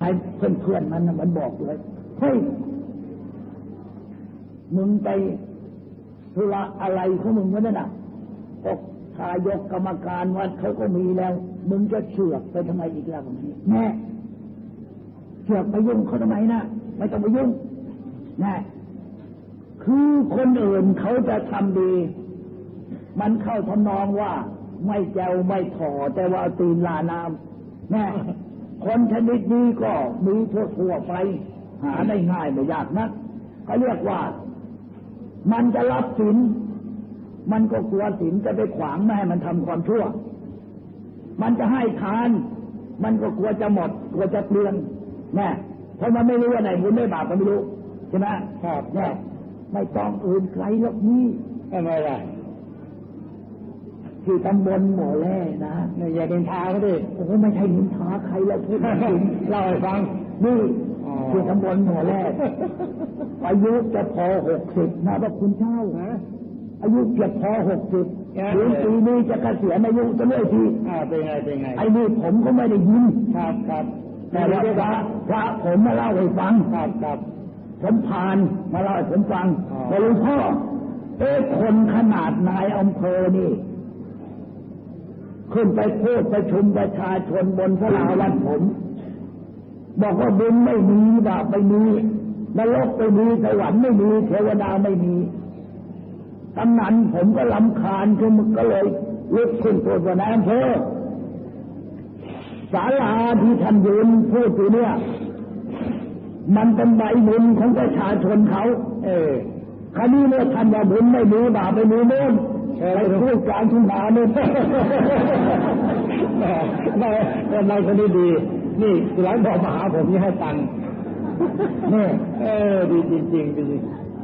ไอ้เพื่อนเพื่อนๆมันมันบอกเลยเฮ้ยมึงไปธุระอะไรของมึงวะนั่นน่ะก็ทายกกรรมการวัดเขาก็มีแล้ว มึงจะเชือกไปทำไมอีกแล้วผมนี่แม่เชือกไปยุ่งเขาทำไมนะไม่ต้องไปยุ่งแน่คือคนอื่นเขาจะทำดี มันเข้าทำนองว่า ไม่แจวไม่ถอแต่ว่าตีนลาน้ำแน่ คนชนิดนี้ก็มีทั่วๆไป หาได้ง่ายไม่ยากนักเขาเรียกว่า มันจะรับสิน มันก็กลัวสินจะไปขวางไม่ให้มันทำความชั่ว มันจะให้ทาน มันก็กลัวจะหมด กลัวจะเปลืองแน่เพราะมันไม่รู้ว่าไหนบุญได้บาปมันไม่รู้ใช่ไหมครับแน่ไม่ต้องอื่นไกลหรอกนี่ทำไมล่ะ ที่ตำบลหมอแร่นะเนี่ยอย่าเดินทางเขาดิโอ้ไม่ใช่นินทาใครแล้วพูดจริงเล่าให้ฟังนี่อ๋อที่ตำบลหมอแร่อายุจะพอหกสิบนะพระคุณเจ้าฮะอายุเกือบพอหกสิบแก่ถึงปีนี้จะเกษียณอายุจะเลื่อยทีอ่าเป็นไงเป็นไงไอ้นี่ผมก็ไม่ได้ยินครับครับแต่ว่าพระพระผมมาเล่าให้ฟังครับครับผมผ่านมาเล่าให้ผมฟังอ๋อว่าหลวงพ่อเอ๊ะคนขนาดนายอำเภอนี่ ขึ้นไปพูดประชุมประชาชนบนสลาวัดผม บอกว่าบุญไม่มีบาปไม่มีนรกไม่มีสวรรค์ไม่มีเทวดาไม่มีตำนันผมก็ลำคาญคือมึงก็เลยลุกขึ้นพูดว่าในายอำเภอศาลาที่ท่านยืนพูดอยู่เนี่ยมันเป็นใบบุญของประชาชนเขา เออคราวนี้เนี่ยท่านว่าบุญไม่มีบาปไม่มีโน่ออ ไปพูดกางทุ่งนาเนี่ยแหม่แม่แม่นายคนนี้ดี นี่หลายบอกมาหาผมนี่ให้ตังค์เนี่ยเออดีจริงจริงดี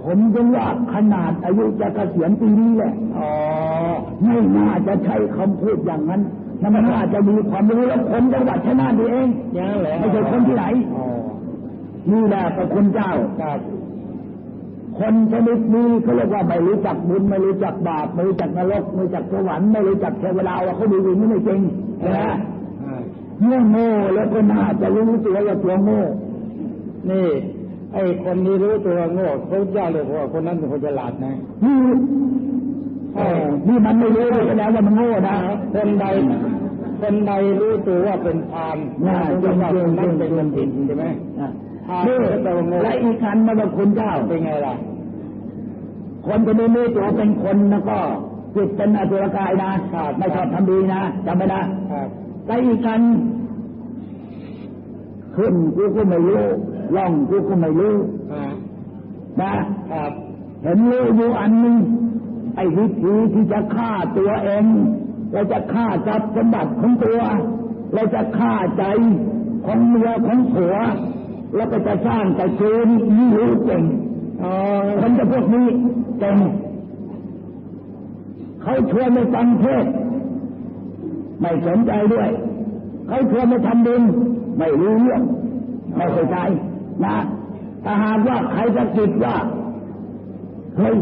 ผมยังว่าขนาดอายุจะเกษียณปีนี้แหละอ๋อไม่น่าจะใช้คำพูดอย่างนั้นมันน่าจะมีความรู้แล้วคนจังหวัดชนาทนี่เองยังเหรอไม่ใช่คนที่ไหนนี่แหละพระคุณเจ้า ครับคนชนิดนี้เขาเรียกว่าไม่รู้จักบุญไม่รู้จักบาปไม่รู้จักนรกไม่รู้จักสวรรค์ไม่รู้จักเทวดาว่าเขาดีอย่างนี้ไม่จริงนะอ่าเมื่อโง่แล้วก็น่าจะรู้ตัวว่าตัวโง่นี่ไอ้คนนี้รู้ตัวโง่เขาเจ้าเลยว่าคนนั้นเป็นคนฉลาดนะนี่เออนี่มันไม่รู้เลยแสดงว่ามันโง่นะคนใด คนใดรู้ตัวว่าเป็นพานน่ารู้จริงว่าจริคงนนั้นจเป็นริคงนผิดใช่ไหมอะอ่านี่แต่ว่าโง่และอีกคันมาบอกคุณเจ้าเป็นไงล่ะ คนจะไม่รู้ตัวเป็นคนแล้วก็จิตเป็นอสุรกายนะไม่ชอบทำดีนะจำไว้นะครับและอีกคันขึ้นกูก็ไม่รู้ล่องกูก็ไม่รู้อ่านะครับเห็นรู้อยู่อันหนึงไอ้วิธีที่จะฆ่าตัวเอง เราจะฆ่าทรัพย์สมบัติของตัว เราจะฆ่าใจของเมียของผัว แล้วก็จะสร้างแต่เจนนี่รู้เก่งอ๋อคนจะพวกนี้เก่งเขาชวนไปฟังเทศไม่สนใจด้วย เขาชวนไปทำบุญไม่รู้เรื่องไม่เข้าใจนะถ้าหากว่าใครจะกิดว่าเฮ้ย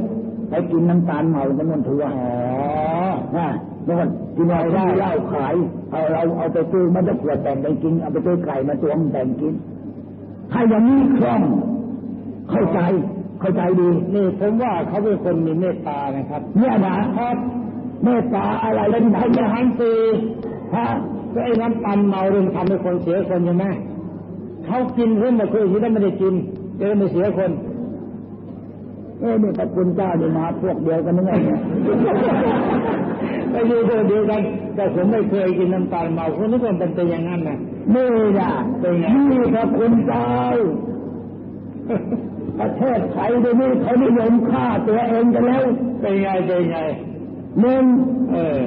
ไปกินน้ำตาลเมาจำนวนถือว่าอ๋อนะนวดกินอะไรได้เหล้าขายเอาเราเอาไปซื้อมันจะขวดแบ่งไปกินเอาไปซื้อไก่มาตวงแบ่งกินถ้าอย่างนี้คล่องเข้าใจเข้าใจดีนี่ผมว่าเขาเป็นคนมีเมตตานะครับเนี่ยนะครับเมตตาอะไรเป็เป็นนพไทยระจะหัให้นตีฮะก็ไอ้น้ำตาลเมาเรื่องทำให้คนเสียคนใช่ไหมเขากินเพื่อนมาคุยที่ได้ไม่ได้กินเดี๋ยวไม่เสียคน เอ้นี่พระคุณเจ้านี่มาพวกเดียวกันนึกไงเนี่ยไม่ใช่เรื่องเดียวกัน แต่ผมไม่เคยกินน้ำตาลเมาคนนึกว่าเป็นเป็นอย่างนั้นนะนี่นะเป็นไงนี่พระคุณเจ้าประเทศไทยเดี๋ยวนี้เขานิยมฆ่าตัวเองกันแล้วเป็นไงเป็นไงหนึ่งเออ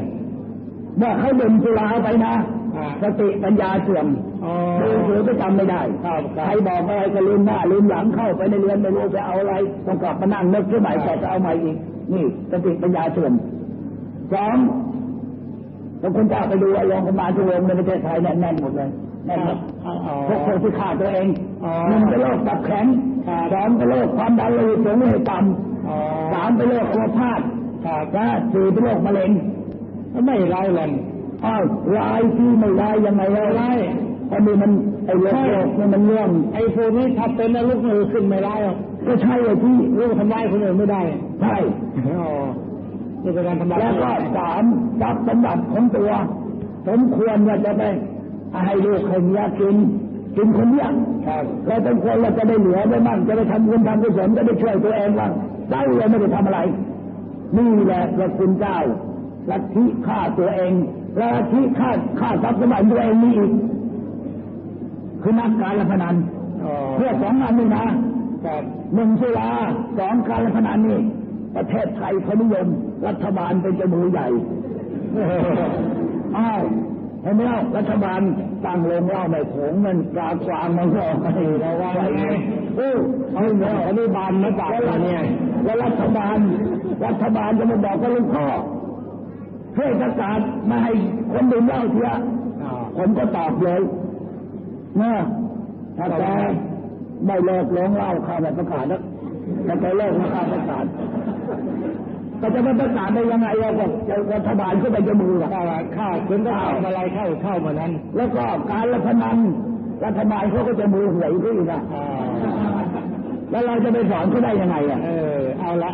เมื่อเขาดื่มสุราไปนะอ่าสติปัญญาเสื่อม อ๋อดูเสือก็จำไม่ได้ใครบอกอะไรก็ลืมหน้าลืมหลังเข้าไปในเรียนไม่รู้จะเอาอะไรต้องกลับมานั่งนึกขึ้นใหม่แต่จะเอาใหม่อีก นี่สติปัญญาเสื่อมสองแล้วคุณเจ้าไปดูไอ้โรงพยาบาลทุกโรงในประเทศไทยแน่นหมดเลยแน่นหมดอ๋อพวกคนที่ฆ่าตัวเองหนึ่งเป็นโรคตับแข็งสองเป็นโรคความดันโลหิตสูงโลหิตต่ำสามเป็นโรคอัมพาตสี่เป็นโรคมะเร็งไม่ร้ายแรงอ้าวลายที่ไม่ลายยังไงร้าย ยตอนนี้มันไอ้โลกโลกนี่มันเรื่องไอ้พวกนี้ถ้าเป็นนรกมือขึ้นไม่ได้หรอกก็ใช่เลยที่ลูกทำร้ายคนอื่นไม่ได้ ใช่อ๋อนี่เป็นการทำร้ายแล้วก็สามทรัพย์สมบัติของตัวสมควรว่าจะไปให้ลูกให้เมียกินกินคนเดียวครับเราสมควรเราจะได้เหลือได้มั่งจะได้ทำบุญทำกุศลจะได้ช่วยตัวเองบ้างได้เราไม่ได้ทำอะไร นี่แหละพระคุณเจ้าลัทธิฆ่าตัวเองและลัทธิฆ่าฆ่าทรัพย์สมบัติตัวเองนี่อีก คือนักการละพนันอ๋อเพื่อสองอันนี่นะครับหนึ่งสุราสองการละพนันนี่ประเทศไทยเขานิยม รัฐบาลเป็นเจามือใหญ่อ้าวเห็นไหมล่ะรัฐบาลตั้งโรงเหล้าไม่โขงเงินกาควางมันก็ออกไประวังไงเออเอาเนี่ยอันนี้บานมาจากอะไรเนี่ยแล้วรัฐบาล รัฐบาลจะมาบอกกับหลุงพ่อเพื่อประกาศมาให้คนดื่มเหล้าเถอะอ๋อผมก็ตอบเลย นะถ้าแกไม่เลิกร้องเหล้าข้าไม่ประกาศแล้วถ้าแกเลิกมาข้าประกาศก็จะไม่ประกาศได้ยังไงอะก็จะรัฐบาลก็ไปจะมือหรอกข้าวข้าวคุณต้องทำอะไรเข้าเข้ามานั้น แล้วก็การละพนันรัฐบาลเขาก็จะมือหวยเขาอีกอะอ่าแล้วเราจะไปสอนเขาได้ยังไงอะเออเอาละ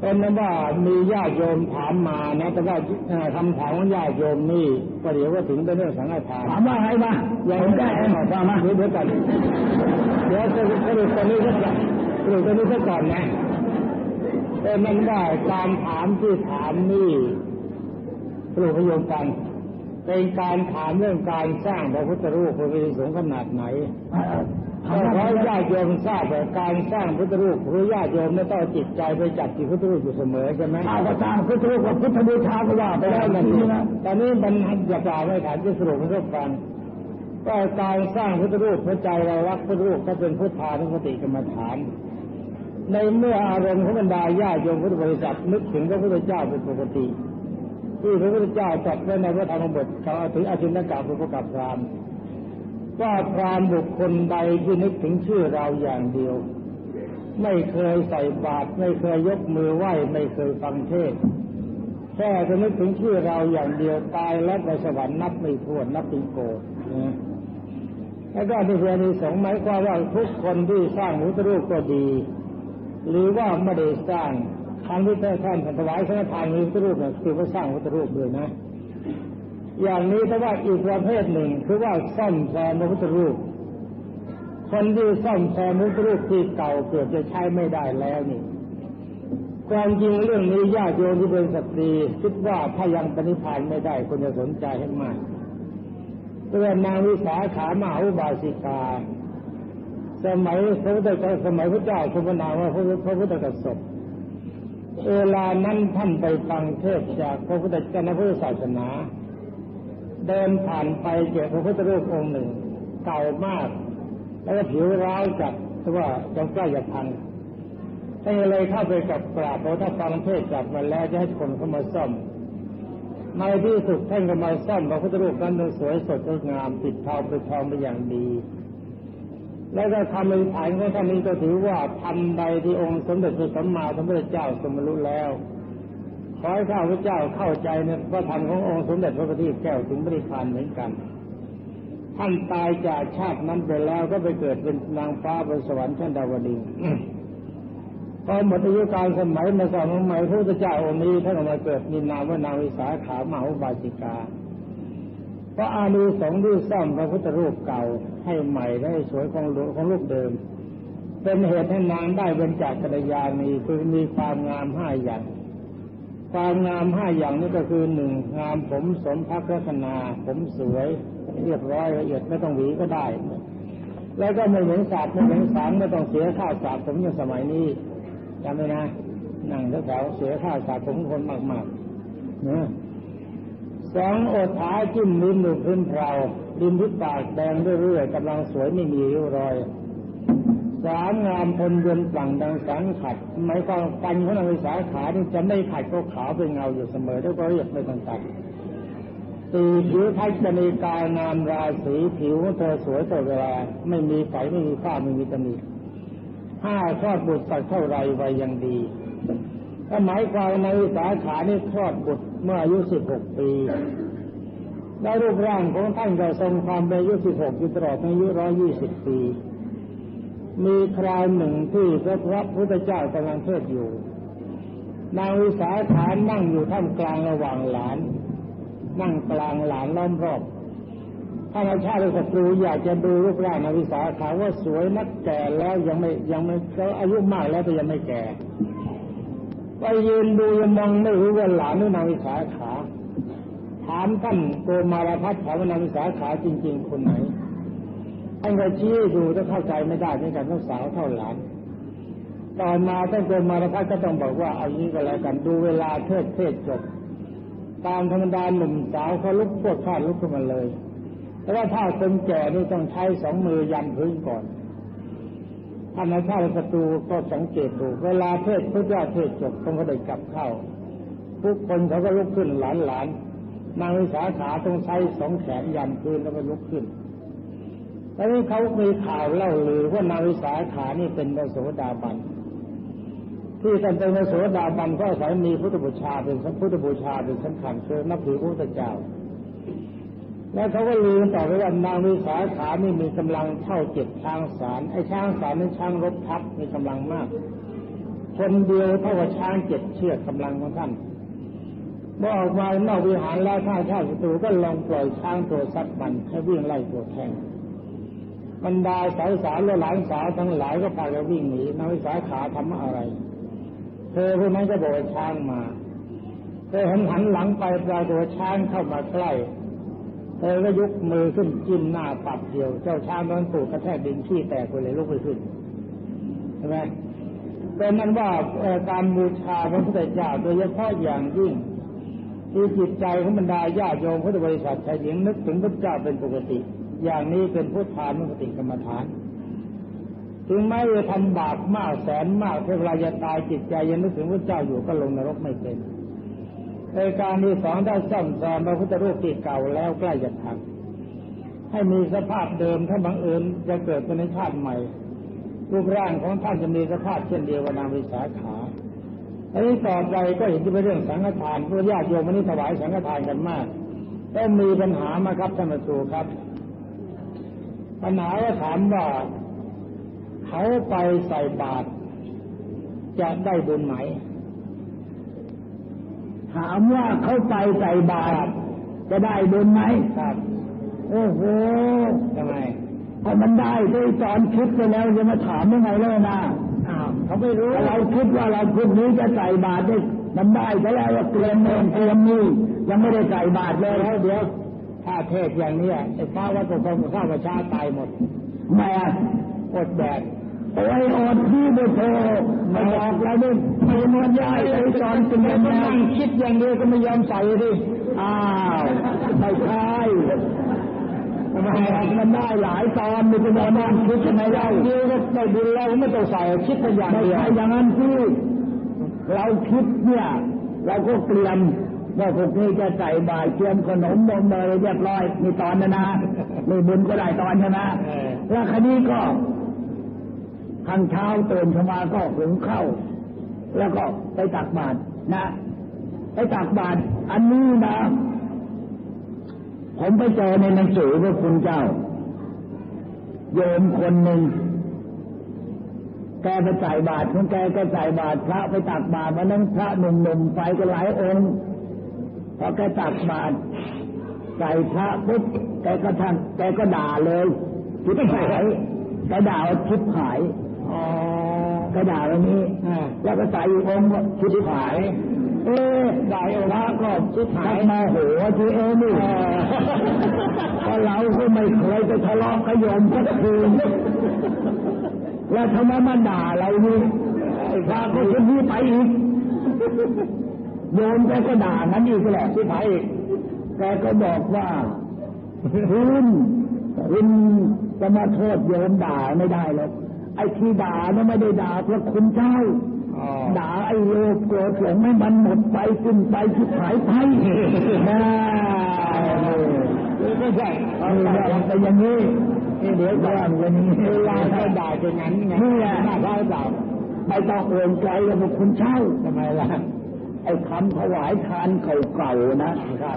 เป็นนั้นว่ามีญาติโยมถามมานะแต่ว่าเอ่อคำถามของญาติโยมนี่ก็เดี๋ยวก็ถึงเป็นเรื่องสังฆทานถามว่าไงมายังผมได้ได้แอเองนออกมาเดี๋ยวเดี๋ยวก่อนเดี๋ยวจะสรุปตรงนี้สักก่อนสรุปตรงนี้สักก่อนนะเป็นนั้นว่าการถามที่ถามนี่สรุปให้โยมฟัง เป็นการถามเรื่องการสร้างพระพุทธรูปพระวิสงฆ์ขนาดไหนถามเพว่าราะญาติโยมทราบว่าการสร้างพุทธรูปหรือญาติโยมไม่ต้องเอาจิตใจไปจับที่พุทธรูปอยู่เสมอใช่ไหมข้าวก็สร้างพุทธรูปกับพุทธบูชาก็ว่าไปแล้แล้ววนั่นั่นนเอนี่งนะตอนนี้บรรทัดอย่ากล่าวไม่ถามจะสรุปให้ท่านฟังก็การสร้างพุทธรูปพระใจเรารักพุทธรูปก็เป็นพุทธานุสติกรรมฐาน ในเมื่ออารมณ์ของบรรดาญาติโยมพุทธบริษัทนึกถึงพระพุทธเจ้าเป็นปกติ ที่พระพุทธเจ้าตรัสไว้ในพระธรรมบทเขาถึงอาชินกาพุทธกับพรามว่าพรามบุคคลใดที่นึกถึงชื่อเราอย่างเดียว ไม่เคยใส่บาตรไม่เคยยกมือไหว้ไม่เคยฟังเทศแค่จะนึกถึงชื่อเราอย่างเดียวตายแล้วไปสวรรค์นับไม่ถ้วนนับป็นโกรธนะแล้วก็ที่เพื่อนที่สองหมายความว่าทุกคนที่สร้างพุทธรูปก็ดี หรือว่าไม่ได้สร้าง ครั้งที่ท่านท่านถวายสังฆทานมีพุทธรูปเนี่ยคือว่าสร้างพุทธรูปด้วยนะ อย่างนี้แต่ว่าอีกประเภทหนึ่งคือว่าซ่อมแซมพระพุทธรูป คนที่ซ่อมแซมพระพุทธรูปที่เก่าเกือบจะใช้ไม่ได้แล้วนี่ความจริงเรื่องนี้ญาติโยมที่เป็นสตรีคิดว่าถ้ายังปณิพานไม่ได้ควรจะสนใจให้มากเพื่อนนางวิสาขามหาอุบาสิกา สมัยพระพุทธเจ้าสมัยพระเจ้าสมนามว่าพระพุทธกษัตริย์ เวลานั้นท่านไปฟังเทศจากพระพุทธเจ้าในพุทธศาสนา เดินผ่านไปเจอพระพุทธรูปองค์หนึ่ง เก่ามาก แล้วก็ผิวร้าวจัดเพราะว่าจะใกล้จะพังท่านเลยเข้าไปกับกราบเพราะถ้าฟังเทศจับมาแล้วจะให้คนเข้ามาซ่อมในที่สุดท่านก็มาซ่อมพระพุทธรูปนั้นจนสวยสดงดงามติดทองเป็นทองเป็นอย่างดี แล้วก็ทำเป็นฐานของท่านนี้ก็ถือว่าทำใดที่องค์สมเด็จพระสัมมาสัมพุทธเจ้าทรงบรรลุแล้ว ขอให้ข้าพเจ้าเข้าใจในพระธรรมขององค์สมเด็จพระพุทธแก้วถึงบริพานเหมือนกัน ท่านตายจากชาตินั้นไปแล้วก็ไปเกิดเป็นนางฟ้าบนสวรรค์ชั้นดาวดึงพอหมดอายุการสมัยมาสอนใหม่พระพุทธเจ้าองค์นี้ท่านออกมาเกิดมีนามว่านางวิสาขามหาอุบาสิกา พราะอานุสงส์ที่ซ่อมพระพุทธรูปเก่าให้ใหม่และให้สวยของของรูปเดิม เป็นเหตุให้นางได้เป็นจากกัลยาณีคือมีความงามห้าอย่าง ความงามห้าอย่างนี้ก็คือหนึ่งงามผมสมพักลักษณาผมสวยเรียบร้อยละเอียดไม่ต้องหวีก็ได้ แล้วก็ไม่เหมือนสาบไม่เหมือนสางไม่ต้องเสียค่าสาบผมอย่างสมัยนี้จำไว้นะนั่งแถวๆเสียค่าสาบผมคนมากๆเนอะ สองโอทาจิ้มลิ้นดูพื้นเพลาลิ้นที่ปากแดงเรื่อยๆกำลังสวยไม่มีริ้วรอยสามงามพลยนต์ฝั่งดังสังขัดหมายความฟันของนางวิสาขานี่จะไม่ขัดก็ขาวเป็นเงาอยู่เสมอแล้วก็เรียบไม่ต้องตัดสี่ผิวทัศนีกายนามราศีผิวของเธอสวยตลอดเวลาไม่มีไฝไม่มีฝ้าไม่มีตำหนิห้าคลอดบุตรสักเท่าไรไวัยยังดีก็หมายความในสาขานี่คลอดบุตร เมื่ออายุสิบหกปีและรูปร่างของท่านก็ทรงความเป็นอายุ16อยู่ตลอดอายุ120ปี มีคราวหนึ่งที่พระพระพุทธเจ้ากำลังเทศอยู่ นางวิสาขานั่งอยู่ท่ามกลางระหว่างหลาน นั่งกลางหลานล้อมรอบท่านอาชาติศัตรูอยากจะดูรูปร่างนางวิสาขาว่าสวยนักแก่แล้วยังไม่ยังไม่เขาอายุมากแล้วแต่ยังไม่แก่ ไปยืนดูยมองไม่รู้ว่าหลานหรือนางวิสาขา ถามท่านโกมารพัฒน์ถามว่านางวิสาขาจริง ๆ คนไหนท่านก็ชี้ดูถ้าเข้าใจไม่ได้เหมือนกันทั้งสาวเท่าหลานตอนมาท่านโกมารพัฒน์ก็ต้องบอกว่าเอางี้ก็แล้วกันดูเวลาเทศเทศจบตามธรรมดาหนุ่มสาวเขาลุกพวดพลาลุกขึ้นมาเลยแต่ว่าถ้าคนแก่นี่ต้องใช้สองมือยันพื้นก่อน ท่านอาชาติศัตรูก็สังเกตดู เวลาเทศพุทธเจ้าเทศจบต้องก็ได้กลับเข้า ทุกคนเขาก็ลุกขึ้นหลานหลานนางวิสาขาต้องใช้สองแขนยันพื้นแล้วก็ลุกขึ้นตอนนี้เขามีข่าวเล่าลือว่านางวิสาขานี่เป็นพระโสดาบันที่ท่านเป็นพระโสดาบันก็อาศัยมีพุทธบูชาเป็นพุทธบูชาเป็นสำคัญคือนับถือพระพุทธเจ้า แล้วเขาก็ลือต่อไปว่านางวิสาขานี่มีกำลังเท่าเจ็ดช้างสารไอ้ช้างสารนั้นช้างรบทัพมีกำลังมาก คนเดียวเท่ากับช้างเจ็ดเชือกกำลังของท่านเมื่อออกมานอกวิหารแล้วท่าชาติศัตรูก็ลองปล่อยช้างตัวซัดมันให้วิ่งไล่ตัวแทงบรรดาสาวสาวและหลานสาวทั้งหลายก็พากันวิ่งหนีนางวิสาขาทำอะไร เธอพวกนั้นก็บอกว่าช้างมาเธอหันหันหลังไปปรากฏว่าช้างเข้ามาใกล้ เธอก็ยกมือขึ้นจิ้มหน้าปัดเดียว เจ้าช้างนั้นตูดกระแทกดินขี้แตกไปเลยลุกไปขึ้นใช่ไหมเป็นนั้นว่าการบูชาพระพุทธเจ้าโดยเฉพาะอย่างยิ่งที่จิตใจของบรรดาญาโยมพุทธบริษัทชายหญิงนึกถึงพระเจ้าเป็นปกติ อย่างนี้เป็นพุทธานุสติกรรมฐาน ถึงแม้จะทำบาปมากแสนมากเวลาจะตายจิตใจยังนึกถึงพระเจ้าอยู่ก็ลงนรกไม่เป็น ในการที่สองได้ซ่อมแซมพระพุทธรูปที่เก่าแล้วใกล้จะพังให้มีสภาพเดิมถ้าบังเอิญจะเกิดเป็นในชาติใหม่ รูปร่างของท่านจะมีสภาพเช่นเดียวกับนางวิสาขาอันนี้ต่อไปก็เห็นจะเป็นเรื่องสังฆทานเพราะญาติโยมวันนี้ถวายสังฆทานกันมากก็มีปัญหามาครับท่านประตูครับ ปัญหาว่าถามว่าเขาไปใส่บาตรจะได้บุญไหม ถามว่าเขาไปใส่บาตรจะได้บุญไหมครับ โอ้โหทำไมพอมันได้ด้วยตอนคิดไปแล้วจะมาถามยังไงเลยนะอ้าวเขาไม่รู้ถ้าเราคิดว่าเราคืนนี้จะใส่บาตรได้มันได้ซะแล้วว่าเตรียมเงินเตรียมนี่ยังไม่ได้ใส่บาตรเลยแล้วเดี๋ยวถ้าเทศอย่างเนี้ยไอ้ฟ้าวัดปกครองกับข้าวประชาตายหมดแม่อดแดด โอ้ยอดที่ไปโทรมาบอกเราด้วยไม่นอนย้ายไปตอนเตรียมก็นะนั่งคิดอย่างเดียวก็ไม่ยอมใส่ดิอ้าวไม่ใช่ทำไมมันได้หลายตอนมันจะมานั่งคิดทำไมอเล่าย่างเดียวก็ได้บุญแล้วไม่ต้องใส่คิดเป็นอย่างไม่เดียวใช่อย่างนั้นที่เราคิดเนี่ย เราก็เตรียมว่าพวกนี้จะใส่บาตรเตรียมขนมนมอะไรเรียบร้อยมีตอนนะนะมีบุญก็ได้ตอนใช่ไหมเออแล้วคดีก็ ทางเช้าตื่นขึ้นมาก็หุงข้าวแล้วก็ไปตักบาตรนะ ไปตักบาตรอันนี้นะ ผมไปเจอในหนังสือพระคุณเจ้า โยมคนหนึ่งแกไปใส่บาตรของแกก็ใส่บาตรพระไปตักบาตรวันนั้นพระหนุ่มๆไปก็หลายองค์พอแกตักบาตรใส่พระปุ๊บแกก็ท่านแกก็ด่าเลยชิบหายแกด่าว่าชิบหาย อ๋อแกด่าวันนี้อ่าแล้วก็ใส่อีกองค์ว่าชิบหาย เอ๊ะด่าองค์พระก็ชิบหายมาโหที่เอ้นี่ก็เราก็ไม่เคยไปทะเลาะกับโยมสักคืนแล้วทำไมมาด่าเรานี่ไอ้พระก็คนนี้ไปอีกโยมแกก็ด่านั้นอีกแหละที่ไปอีกแกก็บอกว่าคุณคุณจะมาโทษโยมด่าไม่ได้หรอก ไอ้ที่ด่าเนี่ยไม่ได้ด่าเพราะคุณเจ้าอ๋อด่าไอ้โลภโกรธหลงให้มันหมดไปสิ้นไปชิบหายไปนะไม่ใช่เอาละมันเป็นอย่างนี้นี่เดี๋ยวก่อนวันนี้เวลาเขาด่าเป็นงั้นไงนี่แหละด่าได้เปล่าไม่ต้องเอื่นไกลกับพวกคุณเช่าทำไมล่ะพไอ้คำถวายทานเก่าๆนะ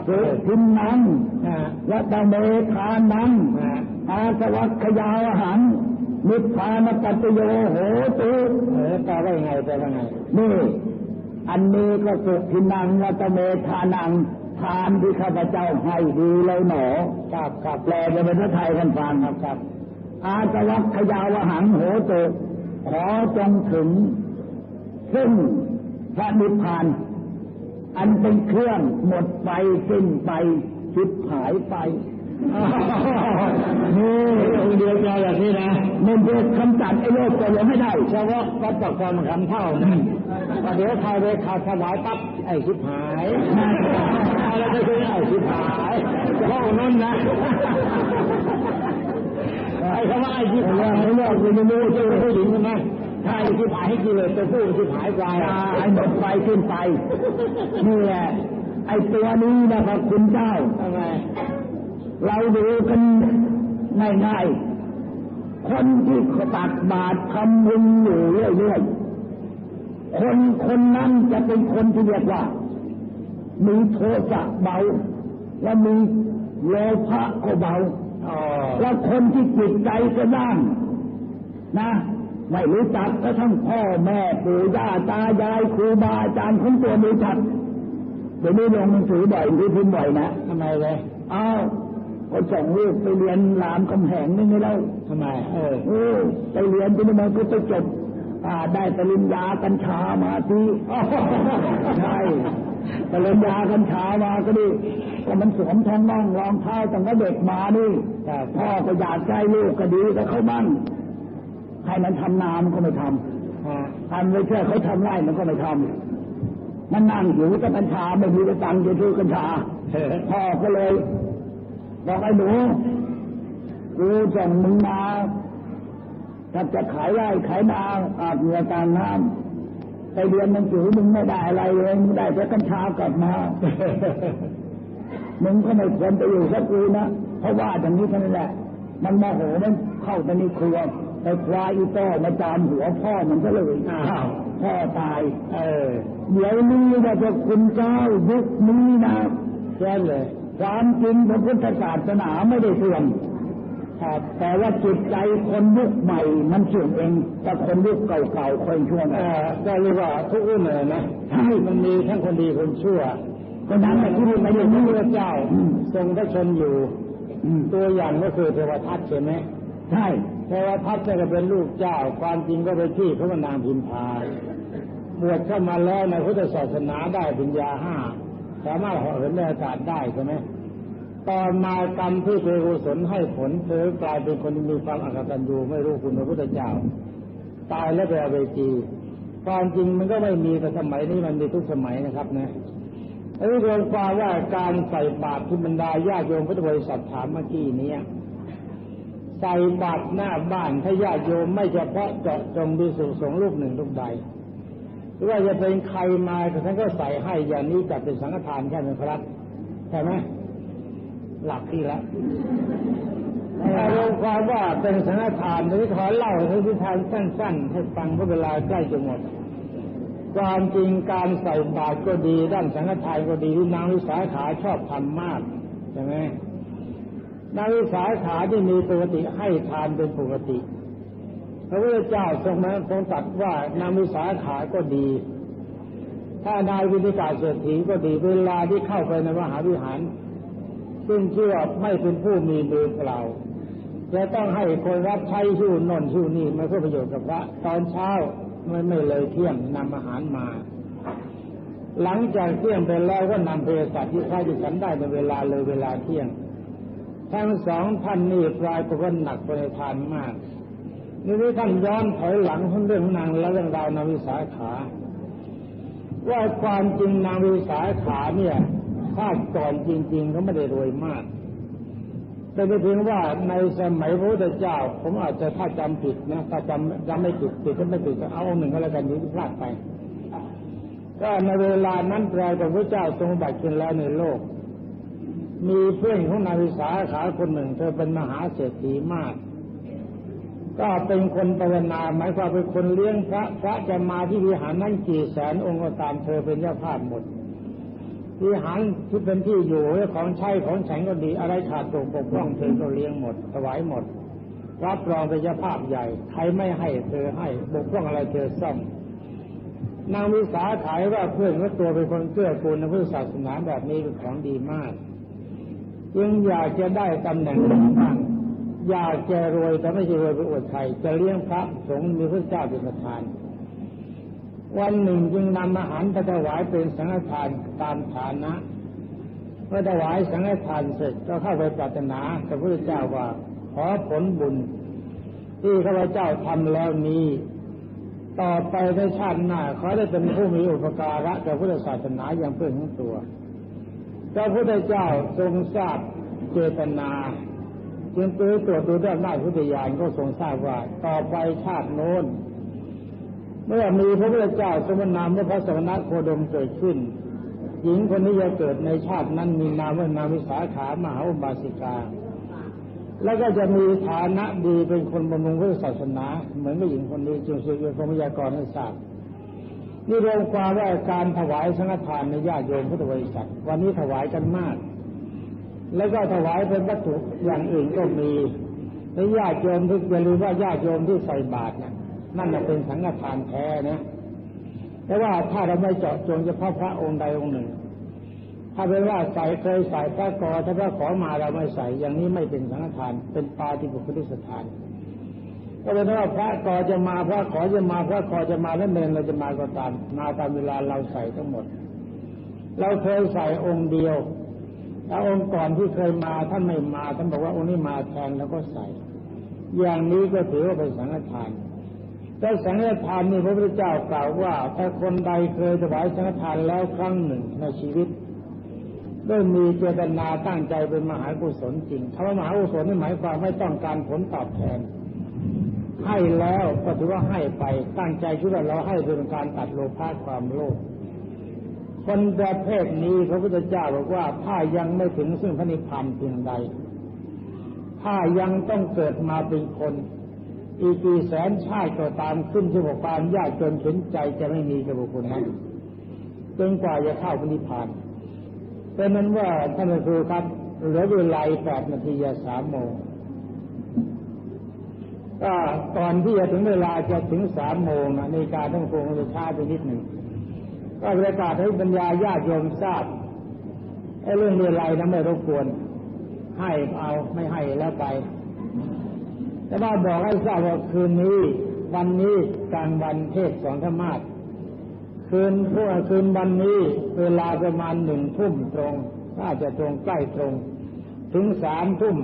เกิดทินนังนะวัตเมทานังนะอาสวัคยาวหัง นิพพานปัตโยโหตุเออแปลว่ายังไงแปลว่าไง นี่ อันนี้ก็สุทินังวัตเมทานัง ทานที่ข้าพเจ้าให้ดีเลยหนอครับครับแปลเป็นภาษาไทยกันฟังครับครับ อาสวัคยาวหังโหตุขอจงถึง ซึ่งพระนิพพาน อันเป็นเครื่องหมดไปสิ้นไปชิบหายไป นี่องเดียวใจแบบนี้นะมันจะกำจัดไอ้โรคตัวลงให้ได้เฉพาะวัดประกรณ์คำเท่านะแต่เดี๋ยวใครไปขาดถวายปั๊บไอ้ชิบหายอะไรก็คือไอ้ชิบหายเฉพาะองนั้นนะไอ้คำว่าไอ้ชิบหายไอ้เรื่องคุณไม่รู้จะผู้หญิงใช่ไหมถ้าไอ้ชิบหายให้กิเลสตัวผู้ชิบหายกลายตาไอ้หมดไปสิ้นไปนี่แหละไอ้ตัวนี้นะครับคุณเจ้าทำไม เราดูกันง่ายๆ คนที่ตักบาตรทำบุญอยู่เรื่อยๆ คนคนนั้นจะเป็นคนที่เรียกว่า มีโทสะเบา และมีโลภะก็เบาอ๋อแล้วคนที่จิตใจกระด้างนะไม่รู้จักกระทั่งพ่อแม่ปู่ย่าตายายครูบาอาจารย์ของตัวไม่ชัดเดี๋ยวนี้ลงหนังสือบ่อยหรือพิมพ์บ่อยนะทำไมเลยอ้าว ก็ส่งลูกไปเรียนรามคำแหงนี่ไงเล่าทำไม เออเออไปเรียนที่นี่มันก็ไปจบอ่าได้ปริญญากัญชามาที่ใช่ปริญญากัญชามาก็ดีก็มันสวมทองน่องรองเท้าตั้งแต่เด็กมานี่ครับพ่อก็อยากใจลูกก็ดีก็เขาบ้างให้มันทำนามันก็ไม่ทำฮะทำไม่เชื่อเขาทำไร่มันก็ไม่ทำมันนั่งอยู่แต่กัญชาไม่มีตังค์จะซื้อกัญชาเออพ่อก็เลย บอกไอ้หนูกูส่งมึงมาถ้าจะขายไร่ขายนาอาบเหงื่อตามน้ำไปเรียนหนังสือมึงไม่ได้อะไรเลยมึงได้แต่กัญชากลับมามึงก็ไม่ควรไปอยู่สักกูนะเพราะว่าอย่างนี้เท่านั้นแหละ มันโมโหมันเข้าไปในครัวไปคว้าอีโต้มาจามหัวพ่อมันก็เลยอ้าวพ่อตาย เออ เดี๋ยวนี้นะพระคุณเจ้ายุคนี้นะแค่เลย ความจริงพระพุทธศาสนาไม่ได้เสื่อมครับแต่ว่าจิตใจคนยุคใหม่มันเสื่อมเองแต่คนยุคเก่าๆคนชั่วเอนะอก็เรียกว่าทุกรุ่นเลยนะใช่มันมีทั้งคนดีคนชั่วก็นั้นแหละที่ที่ไม่ไม่ได้ได้นี่พระเจ้า ทรงพระชนอยู่อืมตัวอย่างก็คือเทวทัตใช่ไหมใช่เทวทัตเนี่ยก็เป็นลูกเจ้า ความจริงก็เป็นที่พระนางพิมพาบวชเข้ามาแล้วในพุทธศาสนาได้ปัญญาห้าสามารถเหาะเหินในอากาศได้ใช่ไหม ตอนมากรรมที่เป็นกุศลให้ผลเธอกลายเป็นคนที่มีความอักตัญญูไม่รู้คุณพระพุทธเจ้า ตายแล้วไปเอาไปจีความจริงมันก็ไม่มีแต่สมัยนี้มันมีทุกสมัยนะครับนะอันนี้รวมความว่าการใส่บาตรที่บรรดาญาโยมพุทธบริษัทถามเมื่อกี้นี้ใส่บาตรหน้าบ้านถ้าญาโยมไม่เฉพาะเจาะจงดูสุสงรูปหนึ่งรูปใดหรือว่าจะเป็นใครมาท่านก็ใส่ให้อย่างนี้จัดเป็นสังฆทานแค่นั้นครับใช่ไหม หลักที่และแต่รวมความว่าเป็นสังฆทานนี้ขอเล่าให้พิธานสั้นๆให้ฟังเพราะเวลาใกล้จะหมด ความจริงการใส่บาตรก็ดีด้านสังฆทานก็ดีที่นางวิสาขาชอบทำมากใช่ไหมนางวิสาขาที่มีปกติให้ทานเป็นปกติพระพุทธเจ้าทรงมาทรงตรัสว่านางวิสาขาก็ดี ถ้านายวินิกาเศรษฐีก็ดีเวลาที่เข้าไปในมหาวิหาร ซึ่งเชื่อไม่เป็นผู้มีมือเปล่าจะต้องให้คนรับใช้ชู้นนชู้นี่มาเพื่อประโยชน์กับพระตอนเช้าไม่ไม่เลยเที่ยงนำอาหารมา หลังจากเที่ยงไปแล้วก็นำเภสัชที่ใช้ที่ฉันได้ในเวลาเลยเวลาเที่ยง ทั้งสองท่านนี่ปลายเป็นคนหนักไปในทานมากนี่นี่ท่านย้อนถอยหลังทั้งเรื่องนางและเรื่องราวนาวิสาขา ว่าความจริงนางวิสาขาเนี่ย ชาติก่อนจริง ๆ เขาไม่ได้รวยมากแต่ไปถึงว่าในสมัยพระพุทธเจ้า ผมอาจจะถ้าจำผิดนะถ้าจำจำไม่ผิดผิดก็ไม่ผิดก็เอาหนึ่งก็แล้วกันนี้พลาดไป ก็ในเวลานั้นปลาพระพุทธเจ้าทรงบัติขึ้นแล้วในโลก มีเพื่อนของนางวิสาขาคนหนึ่ง เธอเป็นมหาเศรษฐีมาก ก็เป็นคนภาวนาหมายความเป็นคนเลี้ยงพระพระจะมาที่วิหารนั่นกี่แสนองค์ก็ตามเธอเป็นเจ้าภาพหมด วิหารที่เป็นที่อยู่ของใช้ของฉันก็ดี อะไรขาดตกบกพร่องเธอก็เลี้ยงหมดถวายหมด รับรองเป็นเจ้าภาพใหญ่ ใครไม่ให้เธอให้บกพร่องอะไรเธอซ่อมนางวิสาขายว่าเพื่อนก็ตัวเป็นคนเกื้อกูลในพุทธศาสนาแบบนี้เป็นของดีมากจึงอยากจะได้ตำแหน่งต่างอยากจะรวยแต่ไม่ใช่รวยไปอวดใครจะเลี้ยงพระสงฆ์มีพระเจ้าเป็นประธาน วันหนึ่งจึงนำอาหารไปถวายเป็นสังฆทานตามฐานะเมื่อถวายสังฆทานเสร็จก็เข้าไปปรารถนาพระพุทธเจ้าว่า ขอผลบุญ ที่ข้าพเจ้าทำแล้วนี้ ต่อไปในชาติหน้าขอได้เป็นผู้มีอุปการะแก่พุทธศาสนาอย่างเพื่อนของตัวพระพุทธเจ้าทรงทราบเจตนาจึงไปตรวจดูด้านหน้าพุทธญาณก็ทรงทราบว่า ต่อไปชาติโน้น เมื่อมีพระพุทธเจ้าสมนามและพระสมณะโคดมเกิดขึ้น หญิงคนนี้จะเกิดในชาตินั้นมีนามว่านามวิสาขามหาอุบาสิกา แล้วก็จะมีฐานะดีเป็นคนบำรุงพุทธศาสนา เหมือนกับหญิงคนนี้จึงสืบเป็นพระมยากรให้ทราบนี่รวมความว่าการถวายสังฆทานในญาติโยมพุทธบริษัทวันนี้ถวายกันมาก แล้วก็ถวายเป็นวัตถุอย่างอื่นก็มีและญาติโยมที่อย่าลืมว่าญาติโยมที่ใส่บาตรนะ นั่นเป็นสังฆทานแท้นะแต่ว่าถ้าเราไม่เจาะจงเฉพาะพระองค์ใดองค์หนึ่ง ถ้าเป็นว่าใส่เคยใส่พระกอถ้าพระขอมาเราไม่ใส่อย่างนี้ไม่เป็นสังฆทาน เป็นปาฏิบุคลิสถาน ก็เป็นว่าพระกอจะมาพระขอจะมาพระกอจะมาแล้วเนรเราจะมาก็ตามมาตามเวลาเราใส่ทั้งหมด เราเคยใส่องค์เดียวถ้าองค์ก่อนที่เคยมาท่านไม่มาท่านบอกว่าองค์นี้มาแทนแล้วก็ใส่ อย่างนี้ก็ถือว่าเป็นสังฆทาน แต่สังฆทานนี่พระพุทธเจ้ากล่าวว่า ถ้าคนใดเคยถวายสังฆทานแล้วครั้งหนึ่งในชีวิตด้วยมีเจตนาตั้งใจเป็นมหากุศลจริงคำว่ามหากุศลนี่หมายความไม่ต้องการผลตอบแทน ให้แล้วก็ถือว่าให้ไปตั้งใจคิดว่าเราให้เป็นการตัดโลภะความโลภคนประเภทนี้พระพุทธเจ้าบอกว่าถ้ายังไม่ถึงซึ่งพระนิพพานเพียงใด ถ้ายังต้องเกิดมาเป็นคน อีกกี่แสนชาติก็ตามขึ้นที่บอกความยากจนเข็นใจจะไม่มีกับบุคคลนั้นจนกว่าจะเข้าพระนิพพานเป็นนั้นว่าท่านครูครับเหลือเวลาแปดนาทียสามโมงก็ก่อนที่จะถึงเวลาจะถึงสามโมงนะในการต้องคงจะช้าไปนิดหนึ่งก็ประกาศให้บรรยาญาติโยมทราบไอ้เรื่องเรื่องไรนะไม่รบกวน ให้เอาไม่ให้แล้วไป แต่ว่าบอกให้ทราบว่าคืนนี้ วันนี้กลางวันเทศสองธรรมาสคืนพวกคืนวันนี้ เวลาประมาณหนึ่งทุ่มตรงถ้าจะตรงใกล้ตรง ถึงสามทุ่ม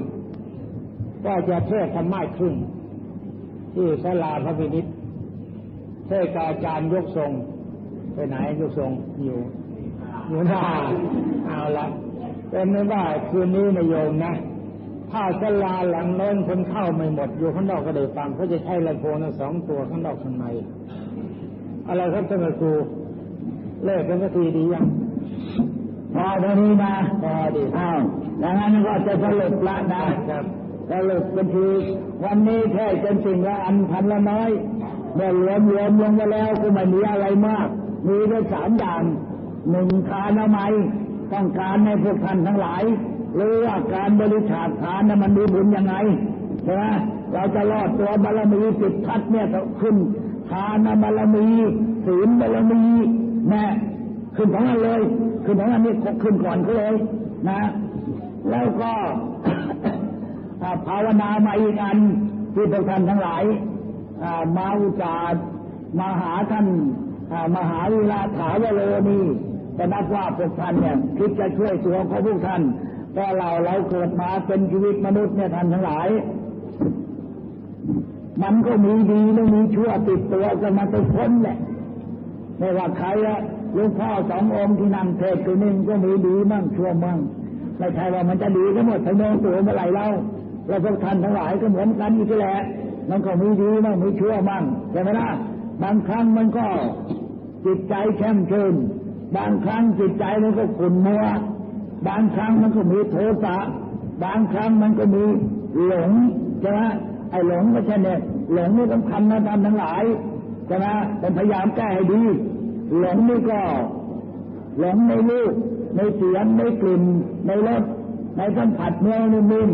ก็จะเทศธรรมะครึ่งที่สลาพระพินิษเทศกาจารย์ยกทรง ไปไหนยกทรงอยู่อยู่หน้าเอาละเป็นไม่ว่าคืนนี้นายโยมนะ ถ้าสลาหลังโน้นคนเข้าไม่หมด อยู่ข้างนอกก็ได้ฟังเขาจะใช้ลำโพงทั้งสองตัวข้างนอกข้างในอะไรครับท่านครูเลิกกันสักทีดียังพอเท่านี้นะพอดีอ้าวดังนั้นก็จะสรุปละนะครับสรุปเป็นทีวันนี้แค่เป็นสิ่งละอันพันละน้อยเมื่อรวมรวมลงมาแล้วก็ไม่มีอะไรมาก มีได้สามอย่างหนึ่งทานอมัยต้องการในพวกท่านทั้งหลาย หรือว่าการบริจาคทานนั้นมันมีบุญยังไงใช่ไหมเราจะรอดตัวบารมีสิบทัศเนี่ยขึ้นทานบารมีศีลบารมีแน่ขึ้นของอันเลย ขึ้นของอันนี้ขึ้นก่อนเขาเลยนะ แล้วก็ภาวนามาอีกอันที่พวกท่านทั้งหลายมาอุจารมาหาท่านมหาวิลาถาวโรนีแต่นับว่าพวกท่านเนี่ยคิดจะช่วยตัวของพวกท่าน แต่เราเราเกิดมาเป็นชีวิตมนุษย์เนี่ยท่านทั้งหลาย มันก็มีดีและมีชั่วติดตัวกันมาทุกคนแหละไม่ว่าใครละหลวงพ่อสององค์ที่นั่งเทศตัวนึงก็มีดีมั่งชั่วมั่งไม่ใช่ว่ามันจะดีทั้งหมดทั้งมองตัวเมื่อไหร่เราเราพวกท่านทั้งหลายก็เหมือนกันอีกแหละ มันก็มีดีมั่งมีชั่วมั่งใช่ไหมล่ะบางครั้งมันก็จิตใจแช่มชื่นบางครั้งจิตใจมันก็ขุ่นมัว บางครั้งมันก็มีโทสะบางครั้งมันก็มีหลงใช่ไหมไอ้หลงก็ใช่เนี่ยหลงนี่สำคัญนะท่านทั้งหลายใช่ไหมต้องพยายามแก้ให้ดี หลงนี่ก็ หลงในรูปในเสียงในกลิ่น ในรสในสัมผัสเนื้อในมือ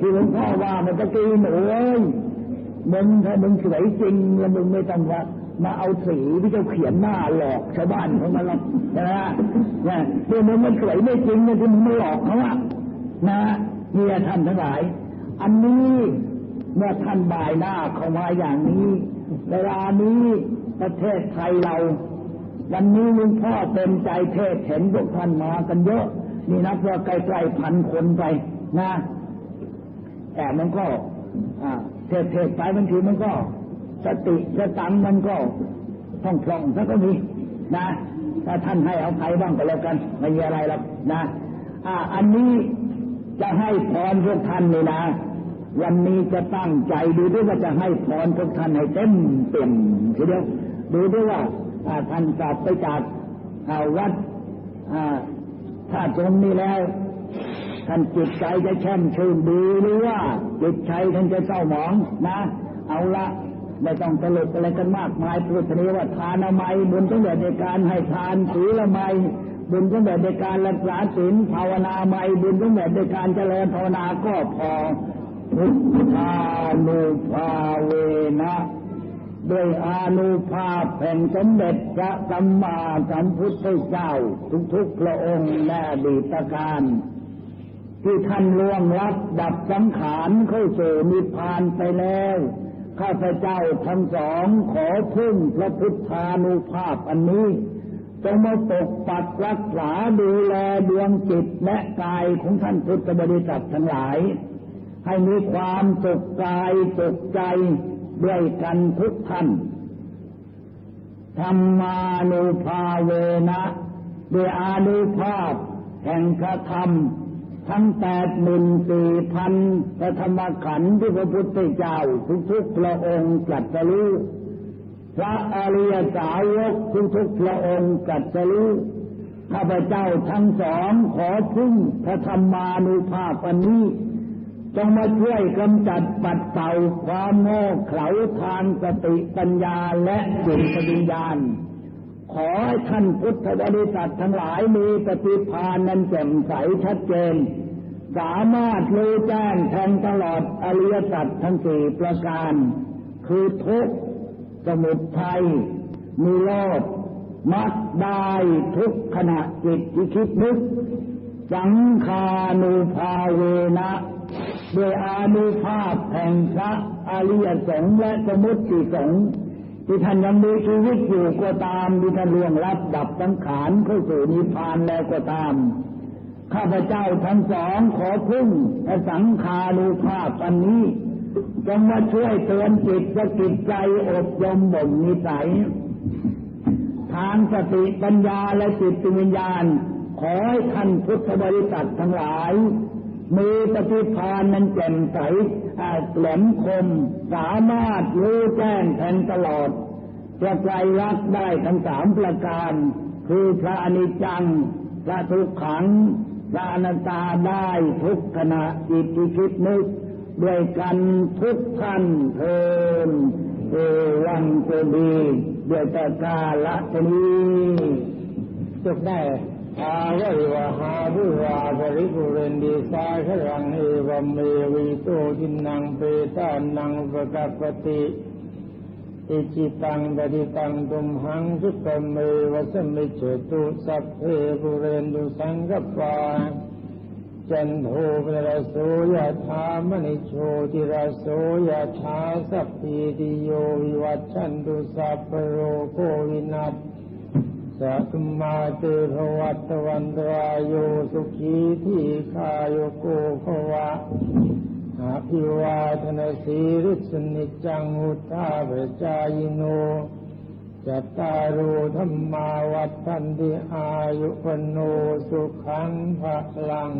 ที่หลวงพ่อว่ามันตะกี้โอ้ยมึงถ้ามึงสวยจริงแล้วมึงไม่ต้องว่า มาเอาสีที่เขาเขียนหน้าหลอกชาวบ้านเขามาหรอกนะฮะเนี่ยที่มึงมันสวยไม่จริงเนี่ยที่มึงมาหลอกเขาอะนะเนี่ยท่านทั้งหลาย อันนี้เมื่อท่านบายหน้าเข้ามาอย่างนี้ เวลานี้ประเทศไทยเรา วันนี้ลุงพ่อเต็มใจเทศเห็นพวกท่านมากันเยอะ นี่นับว่าใกล้ๆพันคนไปนะ แต่มันก็เทศเทศไปบางทีมันก็ สติสตังมันก็ท่องพล่องสักก็มีนะ ถ้าท่านให้เอาไปบ้างก็แล้วกันไม่มีอะไรหรอกนะอ่าอันนี้จะให้พรพวกท่านเลยนะ วันนี้จะตั้งใจดูด้วยว่าจะให้พรพวกท่านให้เต็มเต็มทีเดียวดูด้วยว่าท่านกลับไปจากวัดถ้าตรงนี้แล้ว ท่านจิตใจจะแช่มชื่นดีหรือว่าจิตใจท่านจะเศร้าหมองนะ เอาละ ไม่ต้องตลกอะไรกันมากมายพูดนี้ว่าทานอมัยบุญตั้งแต่ในการให้ทานศีลไมบุญตั้งแต่ในการรักษาศีลภาวนาไมบุญตั้งแต่ในการเจริญภาวนาก็พอพุทธานุภาเวนะด้วยอานุภาพแห่งสมเด็จพระสัมมาสัมพุทธเจ้า ทุกๆพระองค์และดีตการที่ท่านล่วงลับดับสังขารเข้าสู่นิพพานไปแล้ว ข้าพเจ้าทั้งสองขอพึ่งพระพุทธานุภาพอันนี้จงมาปกปักรักษาดูแลดวงจิตและกายของท่านพุทธบริษัททั้งหลาย ให้มีความสุขกายสุขใจด้วยกันทุกท่านธรรมานุภาเวนะด้วยอานุภาพแห่งพระธรรม ทั้งแปดหมื่นสี่พันพระธรรมขันธ์ที่พระพุทธเจ้าทุกๆพระองค์ตรัสรู้พระอริยสาวกทุกๆพระองค์ตรัสรู้ข้าพเจ้าทั้งสองขอพึ่งพระธรรมานุภาพอันนี้จงมาช่วยกำจัดปัดเป่าความโง่เขลาทางสติปัญญาและจิตปัญญาณขอให้ท่านพุทธบริษัททั้งหลายมีปฏิภาณนั้นแจ่มใสชัดเจน สามารถรู้แจ้งแทงตลอดอริยสัจทั้งสี่ประการ คือทุกข์สมุทัยมีโลภมักได้ทุกขณะจิตที่คิดนึก สังขานุภาเวนะโดยอานุภาพแห่งพระอริยสงฆ์และสมุติสงฆ์ที่ท่านยังมีชีวิตอยู่ก็ตามที่ท่านล่วงลับดับสังขารเข้าสู่นิพพานแล้วก็ตาม ข้าพเจ้าทั้งสองขอพึ่งสังขานุภาพอันนี้จงมาช่วยเตือนจิตสกิจใจอบรมบ่มนิสัย ทางสติปัญญาและจิตวิญญาณ ขอให้ท่านพุทธบริษัททั้งหลาย มีปฏิภาณนั้นแจ่มใสแหลมคม สามารถรู้แจ้งแทงตลอดจะไกลรักได้ทั้งสามประการ คือพระอนิจจัง พระทุกขัง พระอนัตาได้ทุกขณะจิตที่คิดนึกด้วยกันทุกท่านเทินเอวังโกดีด้วยตะกาละนี้จบได้อาวัยวะหาบุวาบริกุเรนดีสาขรังเอวเมวิโตทินังเปตานังปกัปติ อิจิตังปฏิตังตุมหังสุตเมวสมิจตุสัพเพบุเรนดุสังกปาจันโทปนรโสยธามณิโชติรโสยธาสัพพิติโยวิวัชชันตุสัพโรโควินัสสัตมาเตภวัตวันตรายโยสุขีที่คายโยโกภวะ อาภิวาทนาสีริสนิจังุทาเวจายโนจัตตารูธรรมาวัฏทันติอายุปโนสุขังภะลัง